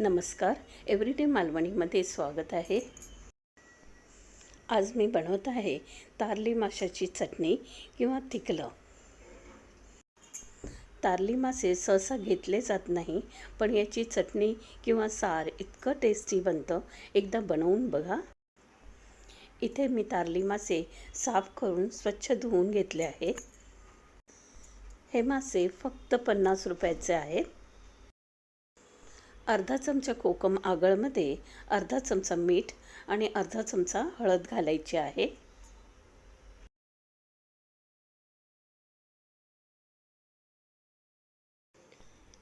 नमस्कार. एव्हरीडे मालवणीमध्ये स्वागत आहे. आज मी बनवत आहे तारली माशाची चटणी किंवा तिकलं तारली मासे सहसा घेतले जात नाही पण याची चटणी किंवा सार इतकं टेस्टी बनतं एकदा बनवून बघा. इथे मी तारली मासे साफ करून स्वच्छ धुवून घेतले आहे हे मासे फक्त पन्नास रुपयाचे आहेत. अर्धा चमचा कोकम आगळमध्ये अर्धा चमचा मीठ आणि अर्धा चमचा हळद घालायची आहे.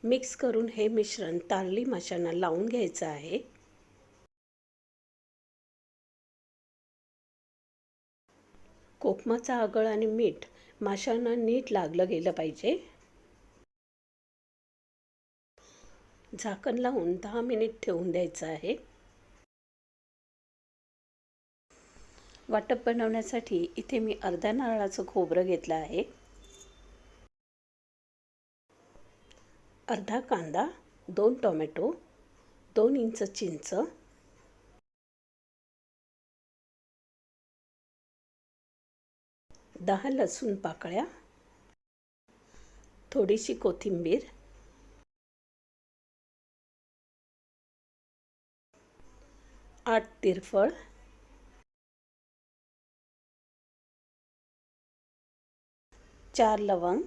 मिक्स करून हे मिश्रण तारली माशांना लावून घ्यायचं आहे. कोकमाचा आगळ आणि मीठ माशांना नीट लागलं गेलं पाहिजे. झाकण लावून दहा मिनिट ठेवून द्यायचं आहे. वाटप बनवण्यासाठी इथे मी अर्ध्या नारळाचं खोबरं घेतलं आहे. अर्धा कांदा दोन टोमॅटो दोन इंच चिंच दहा लसूण पाकळ्या थोडीशी कोथिंबीर आठ तिरफळ. चार लवंग.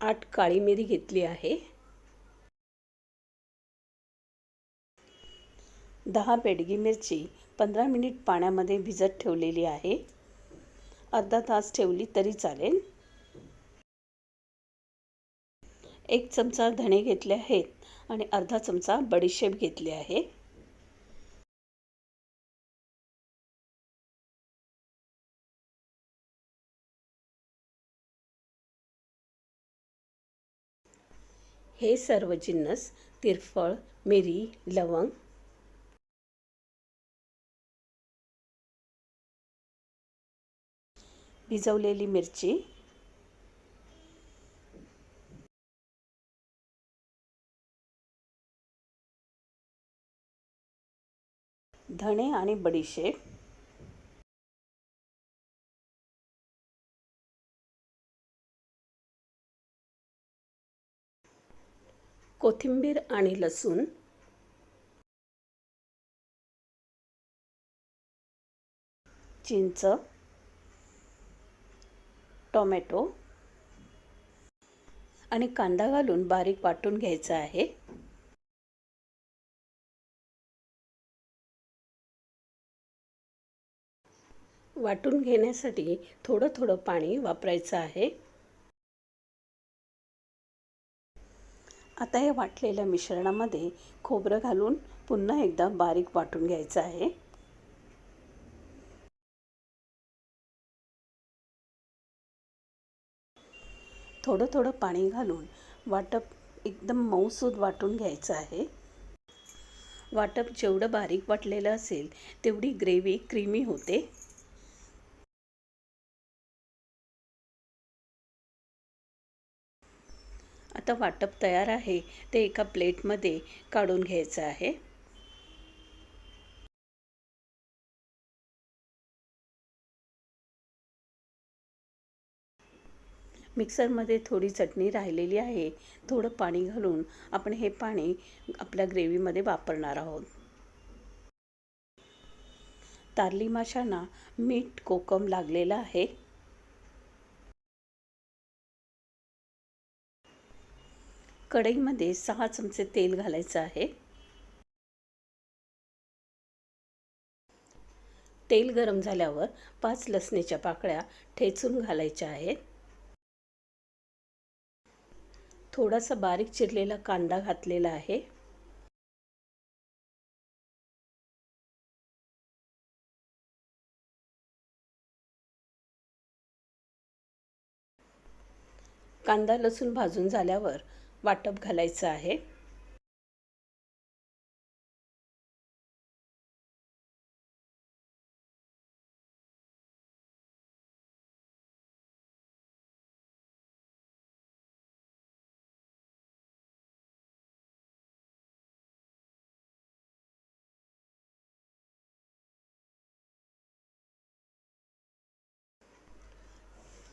आठ काळी मिरी घेतली आहे. दहा बेडगी मिरची पंधरा मिनिट पाण्यामध्ये भिजत ठेवलेली आहे. अर्धा तास ठेवली तरी चालेल. एक चमचा धणे घेतले आहेत आणि अर्धा चमचा बडीशेप घेतली आहे. हे सर्व जिन्नस तिरफळ मिरी लवंग भिजवलेली मिरची धणे आणि बडीशेप. कोथिंबीर आणि लसूण. चिंच. टोमॅटो. आणि कांदा घालून बारीक वाटून घ्यायचा आहे. वाटून घेण्यासाठी थोडं थोडं पाणी वापरायचं आहे. आता या वाटलेल्या मिश्रणामध्ये खोबरं घालून पुन्हा एकदा बारीक वाटून घ्यायचं आहे. थोडं थोडं पाणी घालून वाटप एकदम मऊसूद वाटून घ्यायचं आहे. वाटप जेवढं बारीक वाटलेलं असेल तेवढी ग्रेव्ही क्रीमी होते. आता वाटप तयार आहे ते एका प्लेटमध्ये काढून घ्यायचं आहे. मिक्सरमध्ये थोडी चटणी राहिलेली आहे. थोडं पाणी घालून आपण हे पाणी आपल्या ग्रेव्हीमध्ये वापरणार आहोत. तारली माशांना मीठ कोकम लागलेलं आहे. कढईमध्ये सहा चमचे तेल घालायचं आहे. तेल गरम झाल्यावर पाच लसणीच्या पाकळ्या ठेचून घालायच्या आहेत. थोडासा बारीक चिरलेला कांदा घातलेला आहे. कांदा लसूण भाजून झाल्यावर वाटप घालायचं आहे.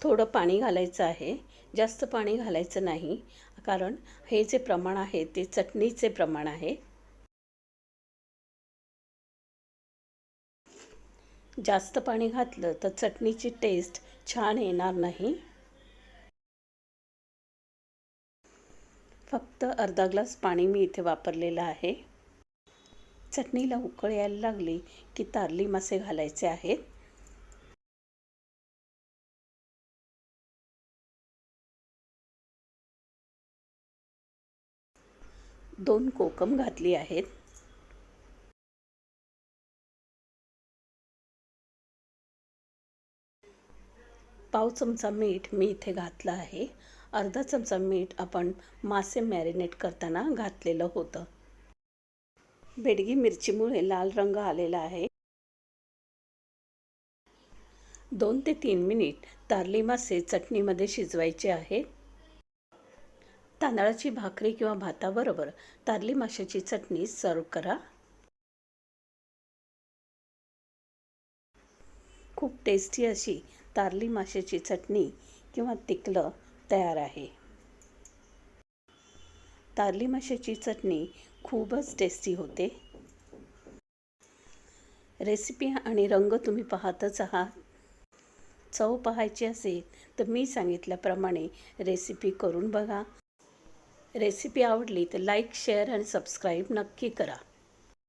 थोडं पाणी घालायचं आहे. जास्त पाणी घालायचं नाही. कारण हे जे प्रमाण आहे ते चटणीचे प्रमाण आहे. जास्त पाणी घातलं तर चटणीची टेस्ट छान येणार नाही. फक्त अर्धा ग्लास पाणी मी इथे वापरलेलं आहे. चटणीला उकळ यायला लागली की तारली मासे घालायचे आहेत. दोन कोकम घातली आहेत. पाव चमचा मीठ मी इथे घातलं आहे. अर्धा चमचा मीठ आपण मासे मॅरिनेट करताना घातलेलं होतं. बेडगी मिरचीमुळे लाल रंग आलेला आहे. दोन ते तीन मिनिट तारली मासे चटणीमध्ये शिजवायचे आहेत. तांदळाची भाकरी किंवा भाताबरोबर तारली माशाची चटणी सर्व करा. खूप टेस्टी अशी तारली माशाची चटणी किंवा तिकलं तयार आहे. तारली माशाची चटणी खूपच टेस्टी होते. रेसिपी आणि रंग तुम्ही पाहतच आहात. चव पाहायची असेल तर मी सांगितल्याप्रमाणे रेसिपी करून बघा. रेसिपी आवडली तर लाईक शेअर आणि सबस्क्राईब नक्की करा.